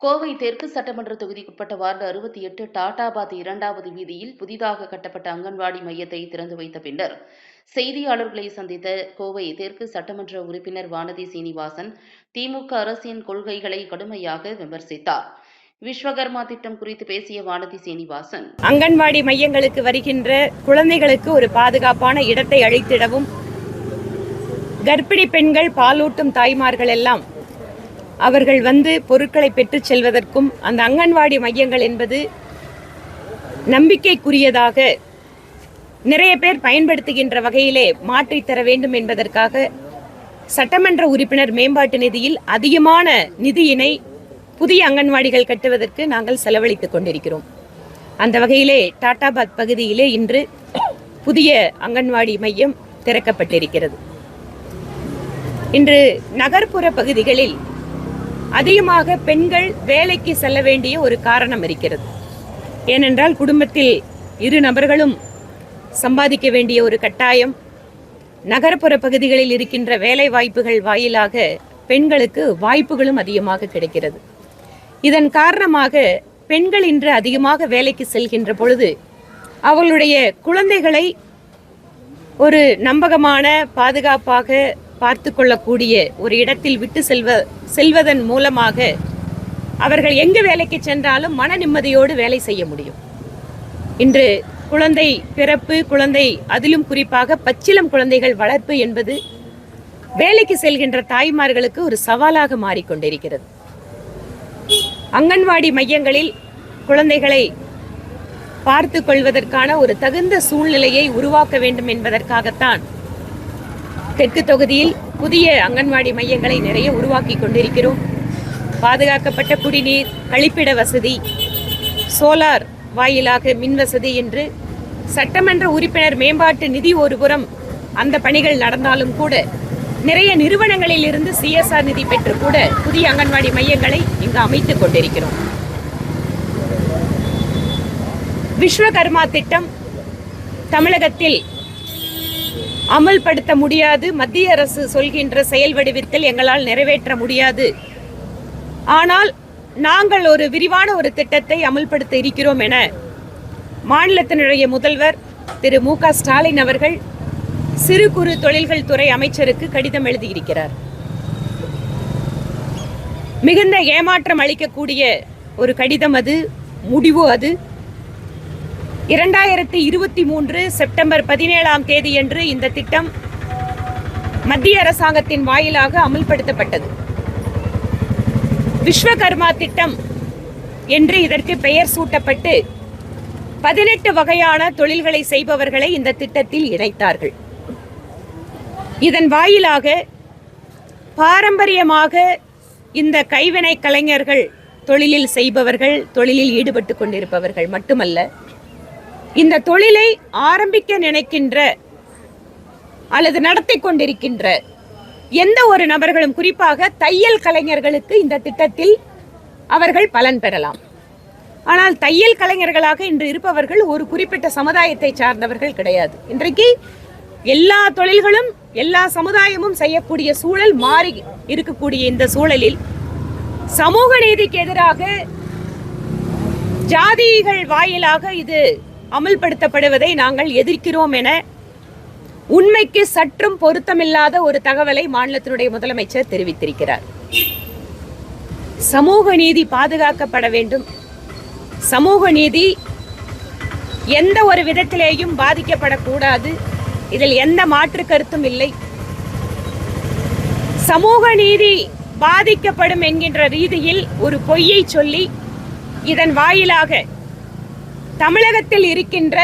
கோவை தெற்கு சட்டமன்ற தொகுதிக்குட்பட்ட வார்டு அறுபத்தி எட்டு டாடாபாத் இரண்டாவது வீதியில் புதிதாக கட்டப்பட்ட அங்கன்வாடி மையத்தை திறந்து வைத்த பின்னர் செய்தியாளர்களை சந்தித்த கோவை தெற்கு சட்டமன்ற உறுப்பினர் வானதி சீனிவாசன் திமுக அரசின் கொள்கைகளை கடுமையாக விமர்சித்தார். விஸ்வகர்மா திட்டம் குறித்து பேசிய வானதி சீனிவாசன் அங்கன்வாடி மையங்களுக்கு வருகின்ற குழந்தைகளுக்கு ஒரு பாதுகாப்பான இடத்தை அளித்திடவும் கர்ப்பிணி பெண்கள் பாலூட்டும் தாய்மார்கள் எல்லாம் அவர்கள் வந்து பொருட்களை பெற்றுச் செல்வதற்கும் அந்த அங்கன்வாடி மையங்கள் என்பது நம்பிக்கைக்குரியதாக நிறைய பேர் பயன்படுத்துகின்ற வகையிலே மாற்றித் தர வேண்டும் என்பதற்காக சட்டமன்ற உறுப்பினர் மேம்பாட்டு நிதியில் அதிகமான நிதியினை புதிய அங்கன்வாடிகள் கட்டுவதற்கு நாங்கள் செலவழித்துக் கொண்டிருக்கிறோம். அந்த வகையிலே டாட்டாபாத் பகுதியிலே இன்று புதிய அங்கன்வாடி மையம் திறக்கப்பட்டிருக்கிறது. இன்று நகர்ப்புற பகுதிகளில் அதிகமாக பெண்கள் வேலைக்கு செல்ல வேண்டிய ஒரு காரணம் இருக்கிறது. ஏனென்றால் குடும்பத்தில் இரு நபர்களும் சம்பாதிக்க வேண்டிய ஒரு கட்டாயம் நகர்ப்புற பகுதிகளில் இருக்கின்ற வேலை வாய்ப்புகள் வாயிலாக பெண்களுக்கு வாய்ப்புகளும் அதிகமாக கிடைக்கிறது. இதன் காரணமாக பெண்கள் இன்று அதிகமாக வேலைக்கு செல்கின்ற பொழுது அவர்களுடைய குழந்தைகளை ஒரு நம்பகமான பாதுகாப்பாக பார்த்து கொள்ளக்கூடிய ஒரு இடத்தில் விட்டு செல்வ செல்வதன் மூலமாக அவர்கள் எங்கு வேலைக்கு சென்றாலும் மன நிம்மதியோடு வேலை செய்ய முடியும். இன்று குழந்தை பிறப்பு குழந்தை அதிலும் குறிப்பாக பச்சிலம் குழந்தைகள் வளர்ப்பு என்பது வேலைக்கு செல்கின்ற தாய்மார்களுக்கு ஒரு சவாலாக மாறிக்கொண்டிருக்கிறது. அங்கன்வாடி மையங்களில் குழந்தைகளை பார்த்து கொள்வதற்கான ஒரு தகுந்த சூழ்நிலையை உருவாக்க வேண்டும் என்பதற்காகத்தான் தெற்கு தொகுதியில் புதிய அங்கன்வாடி மையங்களை நிறைய உருவாக்கி கொண்டிருக்கிறோம். பாதுகாக்கப்பட்ட குடிநீர் கழிப்பிட வசதி சோலார் வாயிலாக மின் வசதி என்று சட்டமன்ற உறுப்பினர் மேம்பாட்டு நிதி ஒருபுறம் அந்த பணிகள் நடந்தாலும் கூட நிறைய நிறுவனங்களில் இருந்து சிஎஸ்ஆர் நிதி பெற்று கூட புதிய அங்கன்வாடி மையங்களை இங்கு அமைத்துக் கொண்டிருக்கிறோம். விஸ்வகர்மா திட்டம் தமிழகத்தில் அமல்படுத்த முடியாது. மத்திய அரசு சொல்கின்ற செயல் வடிவத்தில் எங்களால் நிறைவேற்ற முடியாது. ஆனால் நாங்கள் ஒரு விரிவான ஒரு திட்டத்தை அமல்படுத்த இருக்கிறோம் என மாநிலத்தினுடைய முதல்வர் திரு மு க ஸ்டாலின் அவர்கள் சிறு குறு தொழில்கள் துறை அமைச்சருக்கு கடிதம் எழுதியிருக்கிறார். மிகுந்த ஏமாற்றம் அளிக்கக்கூடிய ஒரு கடிதம் அது முடிவு அது. இரண்டாயிரத்தி இருபத்தி மூன்று செப்டம்பர் பதினேழாம் தேதியன்று இந்த திட்டம் மத்திய அரசாங்கத்தின் வாயிலாக அமல்படுத்தப்பட்டது. விஸ்வகர்மா திட்டம் என்று இதற்கு பெயர் சூட்டப்பட்டு பதினெட்டு வகையான தொழில்களை செய்பவர்களை இந்த திட்டத்தில் இணைத்தார்கள். இதன் வாயிலாக பாரம்பரியமாக இந்த கைவினை கலைஞர்கள் தொழிலில் செய்பவர்கள் தொழிலில் ஈடுபட்டு கொண்டிருப்பவர்கள் மட்டுமல்ல இந்த தொழிலை ஆரம்பிக்க நினைக்கின்ற அல்லது நடத்தி கொண்டிருக்கின்ற எந்த ஒரு நபர்களும் குறிப்பாக தையல் கலைஞர்களுக்கு இந்த திட்டத்தில் அவர்கள் பலன் பெறலாம். ஆனால் தையல் கலைஞர்களாக இன்று இருப்பவர்கள் ஒரு குறிப்பிட்ட சமுதாயத்தை சார்ந்தவர்கள் கிடையாது. இன்றைக்கு எல்லா தொழில்களும் எல்லா சமுதாயமும் செய்யக்கூடிய சூழல் மாறி இருக்கக்கூடிய இந்த சூழலில் சமூக நீதிக்கு எதிராக ஜாதிகள் வாயிலாக இது அமல்படுத்தப்படுவதை நாங்கள் எதிர்க்கிறோம் என உண்மைக்கு சற்றும் பொருத்தமில்லாத ஒரு தகவலை மாநிலத்தினுடைய முதலமைச்சர் தெரிவித்திருக்கிறார். சமூக நீதி பாதுகாக்கப்பட வேண்டும். சமூக நீதி எந்த ஒரு விதத்திலேயும் பாதிக்கப்படக்கூடாது. இதில் எந்த மாற்று கருத்தும் இல்லை. சமூக நீதி பாதிக்கப்படும் என்கின்ற ரீதியில் ஒரு பொய்யை சொல்லி இதன் வாயிலாக தமிழகத்தில் இருக்கின்ற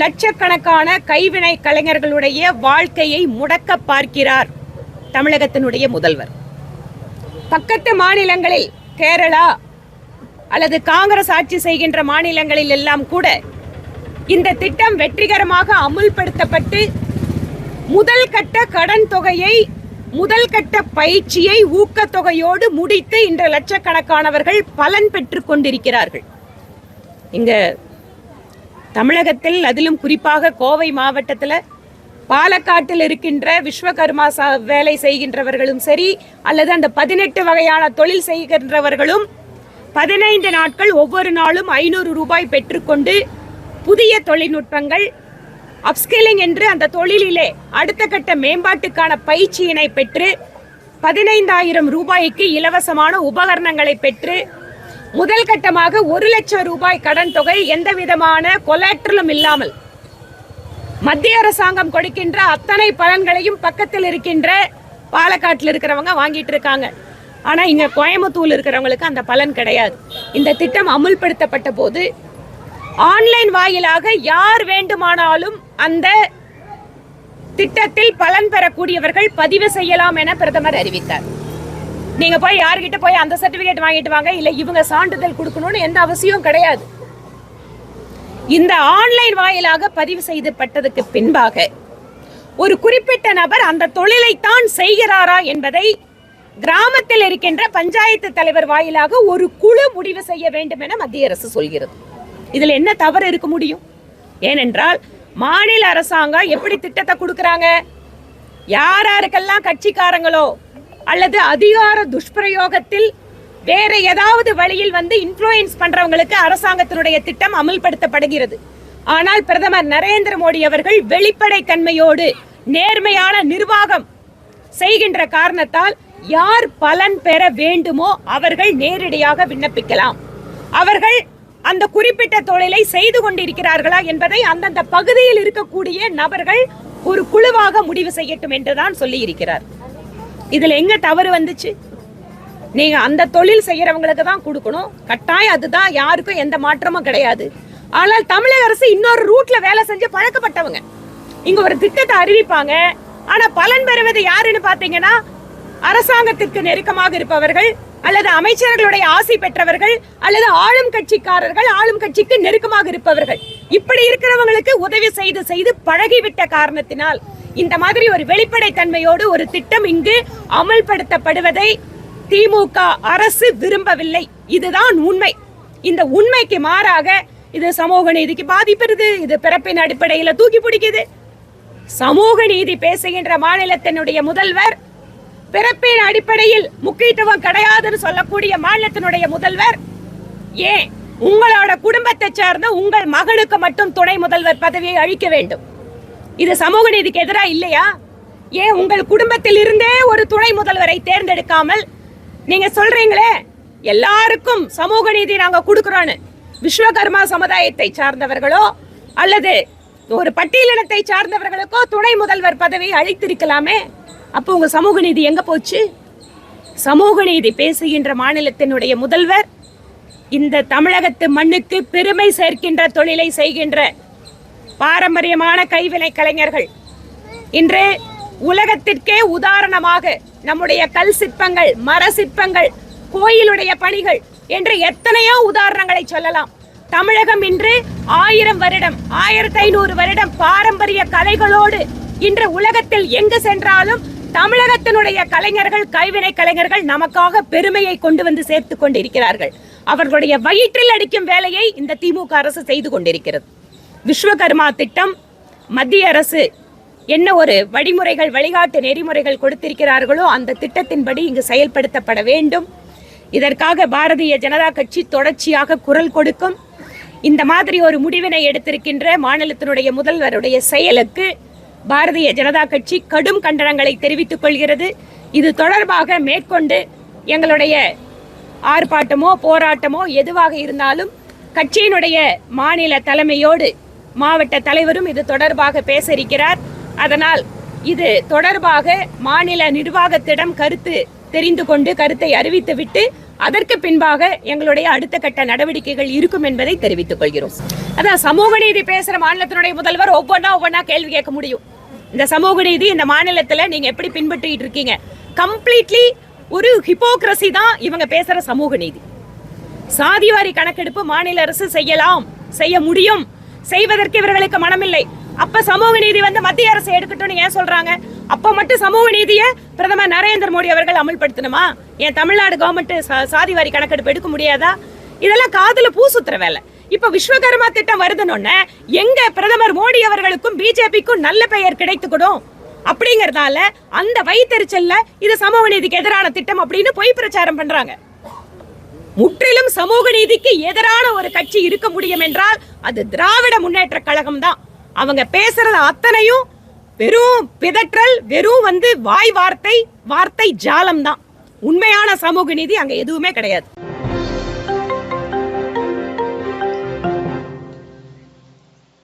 லட்சக்கணக்கான கைவினை கலைஞர்களுடைய வாழ்க்கையை முடக்க பார்க்கிறார் தமிழகத்தினுடைய முதல்வர். பக்கத்து மாநிலங்களில் கேரளா அல்லது காங்கிரஸ் ஆட்சி செய்கின்ற மாநிலங்களில் எல்லாம் கூட இந்த திட்டம் வெற்றிகரமாக அமுல்படுத்தப்பட்டு முதல் கட்ட கடன் தொகையை முதல் கட்ட பயிற்சியை ஊக்கத்தொகையோடு முடித்து இன்று லட்சக்கணக்கானவர்கள் பலன் பெற்று கொண்டிருக்கிறார்கள். இங்க தமிழகத்தில் அதிலும் குறிப்பாக கோவை மாவட்டத்தில் பாலக்காட்டில் இருக்கின்ற விஸ்வகர்மா சா வேலை செய்கின்றவர்களும் சரி அல்லது அந்த பதினெட்டு வகையான தொழில் செய்கின்றவர்களும் பதினைந்து நாட்கள் ஒவ்வொரு நாளும் ஐநூறு ரூபாய் பெற்றுக்கொண்டு புதிய தொழில்நுட்பங்கள் அப்ஸ்கில்லிங் என்று அந்த தொழிலிலே அடுத்த கட்ட மேம்பாட்டுக்கான பயிற்சியினை பெற்று பதினைந்தாயிரம் ரூபாய்க்கு இலவசமான உபகரணங்களை பெற்று முதல் கட்டமாக ஒரு லட்சம் ரூபாய் கடன் தொகை எந்த விதமான கொலாற்றலும் இல்லாமல் மத்திய அரசாங்கம் கொடுக்கின்ற அத்தனை பலன்களையும் பக்கத்தில் இருக்கின்ற பாலக்காட்டில் இருக்கிறவங்க வாங்கிட்டு இருக்காங்க. ஆனால் இங்கே கோயம்புத்தூர் இருக்கிறவங்களுக்கு அந்த பலன் கிடையாது. இந்த திட்டம் அமுல்படுத்தப்பட்ட போது ஆன்லைன் வாயிலாக யார் வேண்டுமானாலும் அந்த திட்டத்தில் பலன் பெறக்கூடியவர்கள் பதிவு செய்யலாம் என பிரதமர் அறிவித்தார். நீங்க போய் யார்கிட்ட போய் அந்த சர்டிபிகேட் வாங்கிட்டு வாங்க இல்ல இவங்க சான்றிதழ் கொடுக்கணும்னு எந்த அவசியம் கிடையாது. இந்த ஆன்லைன் வாயிலாக பதிவு செய்யப்பட்டதுக்கு பின்பாக ஒரு குறிப்பிட்ட நபர் அந்த தொழிலைத்தான் செய்கிறாரா என்பதை கிராமத்தில் இருக்கின்ற பஞ்சாயத்து தலைவர் வாயிலாக ஒரு குழு முடிவு செய்ய வேண்டும் என மத்திய அரசு சொல்கிறது. இதில் என்ன தவறு இருக்க முடியும்? ஏனென்றால் மாநில அரசாங்கம் எப்படி திட்டத்தை கொடுக்குறாங்க? யார் யாருக்கெல்லாம் கட்சிக்காரங்களோ அல்லது அதிகார துஷ்பிரயோகத்தில் வேற ஏதாவது வழியில் வந்து இன்ஃப்ளூயன்ஸ் பண்றவங்களுக்கு அரசாங்கத்தினுடைய திட்டம் அமல்படுத்தப்படுகிறது. ஆனால் பிரதமர் நரேந்திர மோடி அவர்கள் வெளிப்படை தன்மையோடு நேர்மையான நிர்வாகம் செய்கின்ற காரணத்தால் யார் பலன் பெற வேண்டுமோ அவர்கள் நேரடியாக விண்ணப்பிக்கலாம். அவர்கள் அந்த குறிப்பிட்ட தொழிலை செய்து கொண்டிருக்கிறார்களா என்பதை அந்தந்த பகுதியில் இருக்கக்கூடிய நபர்கள் ஒரு குழுவாக முடிவு செய்யட்டும் என்றுதான் சொல்லி இருக்கிறார் இதில் எங்கே தவறு வந்துச்சு? நீங்கள் அந்த தொழில் செய்கிறவங்களுக்கு தான் கொடுக்கணும். கட்டாயம் அதுதான் யாருக்கும் எந்த மாற்றமும் கிடையாது. ஆனால் தமிழக அரசு இன்னொரு ரூட்ல வேலை செஞ்சு பழக்கப்பட்டவங்க. இங்க ஒரு திட்டத்தை அறிவிப்பாங்க. ஆனா பலன் பெறுவது யாருன்னு பாத்தீங்கன்னா அரசாங்கத்திற்கு நெருக்கமாக இருப்பவர்கள் அல்லது அமைச்சர்களுடைய ஆசை பெற்றவர்கள் அல்லது ஆளும் கட்சிக்காரர்கள் ஆளும் கட்சிக்கு நெருக்கமாக இருப்பவர்கள். இப்படி இருக்கிறவங்களுக்கு உதவி செய்து செய்து பழகிவிட்ட காரணத்தினால் இந்த மாதிரி ஒரு வெளிப்படை தன்மையோடு ஒரு திட்டம் இங்கு அமல்படுத்தப்படுவதை திமுக அரசு விரும்பவில்லை. இதுதான் உண்மை. இந்த உண்மைக்கு மாறாக இது சமூக நீதிக்கு பாதிப்பெறுது. இது பிறப்பின் அடிப்படையில தூக்கி பிடிக்குது. சமூக நீதி பேசுகின்ற மாநிலத்தினுடைய முதல்வர் பிறப்பின் அடிப்படையில் முக்கியத்துவம் கிடையாதுன்னு சொல்லக்கூடிய மாநிலத்தினுடைய முதல்வர் ஏன் உங்களோட குடும்பத்தை சார்ந்த உங்கள் மகனுக்கு மட்டும் துணை முதல்வர் பதவியை அழிக்க வேண்டும். இது சமூக நீதிக்கு எதிராக இல்லையா? ஏன் உங்கள் குடும்பத்தில் இருந்தே ஒரு துணை முதல்வரை தேர்ந்தெடுக்காமல் நீங்க சொல்றீங்களே எல்லாருக்கும் சமூக நீதி நாங்க கொடுக்குறோன்னு. விஸ்வகர்மா சமுதாயத்தை சார்ந்தவர்களோ அல்லது ஒரு பட்டியலினத்தை சார்ந்தவர்களுக்கோ துணை முதல்வர் பதவியை அளித்திருக்கலாமே? அப்போ உங்க சமூக நீதி எங்க போச்சு? சமூக நீதி பேசுகின்ற மாநிலத்தினுடைய முதல்வர் இந்த தமிழகத்து மண்ணுக்கு பெருமை சேர்க்கின்ற தொழிலை செய்கின்ற பாரம்பரியமான கைவினை கலைஞர்கள். இன்று உலகத்திற்கே உதாரணமாக நம்முடைய கல் சிற்பங்கள் மர சிற்பங்கள் கோயிலுடைய பணிகள் என்று எத்தனையோ உதாரணங்களை சொல்லலாம். தமிழகம் இன்று ஆயிரம் வருடம் ஆயிரத்தி ஐநூறு வருடம் பாரம்பரிய கலைகளோடு இன்று உலகத்தில் எங்கு சென்றாலும் தமிழகத்தினுடைய கலைஞர்கள் கைவினை கலைஞர்கள் நமக்காக பெருமையை கொண்டு வந்து சேர்த்து கொண்டிருக்கிறார்கள். அவர்களுடைய வயிற்றில் அடிக்கும் வேலையை இந்த திமுக அரசு செய்து கொண்டிருக்கிறது. விஸ்வகர்மா திட்டம் மத்திய அரசு என்ன ஒரு வழிமுறைகள் வழிகாட்டு நெறிமுறைகள் கொடுத்திருக்கிறார்களோ அந்த திட்டத்தின்படி இங்கு செயல்படுத்தப்பட வேண்டும். இதற்காக பாரதிய ஜனதா கட்சி தொடர்ச்சியாக குரல் கொடுக்கும். இந்த மாதிரி ஒரு முடிவினை எடுத்திருக்கின்ற மாநிலத்தினுடைய முதல்வருடைய செயலுக்கு பாரதிய ஜனதா கட்சி கடும் கண்டனங்களை தெரிவித்துக் கொள்கிறது. இது தொடர்பாக மேற்கொண்டு எங்களுடைய ஆர்ப்பாட்டமோ போராட்டமோ எதுவாக இருந்தாலும் கட்சியினுடைய மாநில தலைமையோடு மாவட்ட தலைவரும் இது தொடர்பாக பேச இருக்கிறார் அதனால் இது தொடர்பாக மாநில நிர்வாகத்திடம் கருத்து தெரிந்து கொண்டு கருத்தை அறிவித்துவிட்டு அதற்கு பின்பாக எங்களுடைய அடுத்த கட்ட நடவடிக்கைகள் இருக்கும் என்பதை தெரிவித்துக் கொள்கிறோம். அதான் சமூக நீதி பேசுற மாநிலத்தினுடைய முதல்வர் ஒவ்வொன்றா ஒவ்வொன்றா கேள்வி கேட்க முடியும். இந்த சமூக நீதி இந்த மாநிலத்துல நீங்க எப்படி பின்பற்றிட்டு இருக்கீங்க? கம்ப்ளீட்லி ஒரு ஹிப்போக்ரசி தான் இவங்க பேசுற சமூக நீதி. சாதிவாரி கணக்கெடுப்பு மாநில அரசு செய்யலாம் செய்ய முடியும். செய்வதற்கு இவர்களுக்கு மனமில்லை. அப்ப சமூக நீதி வந்து மத்திய அரசு எடுக்கட்டும்னு ஏன் சொல்றாங்க? அப்ப மட்டும் சமூக நீதியை பிரதமர் நரேந்திர மோடி அவர்கள் அமல்படுத்தணுமா? ஏன் தமிழ்நாடு கவர்மெண்ட் சாதிவாரி கணக்கெடுப்பு எடுக்க முடியாதா? இதெல்லாம் காதுல பூ சுத்துற வேலை. இப்ப விஸ்வகர்மா திட்டம் வருதுன்னு எங்க பிரதமர் மோடி அவர்களுக்கும் பிஜேபிக்கும் நல்ல பெயர் கிடைத்துக்கூடும். அப்படிங்கறதால அந்த வைத்தறிச்சல்ல இது சமூக நீதிக்கு எதிரான திட்டம் அப்படின்னு பொய் பிரச்சாரம் பண்றாங்க. முற்றிலும் சமூக நீதிக்கு எதிரான ஒரு கட்சி இருக்க முடியும் என்றால் அது திராவிட முன்னேற்ற கழகம் தான் அவங்க பேசுறது அத்தனையும் வெறும் பிதற்றல் வெறும் வந்து வாய் வார்த்தை வார்த்தை ஜாலம் தான் உண்மையான சமூக நீதி அங்க எதுவுமே கிடையாது.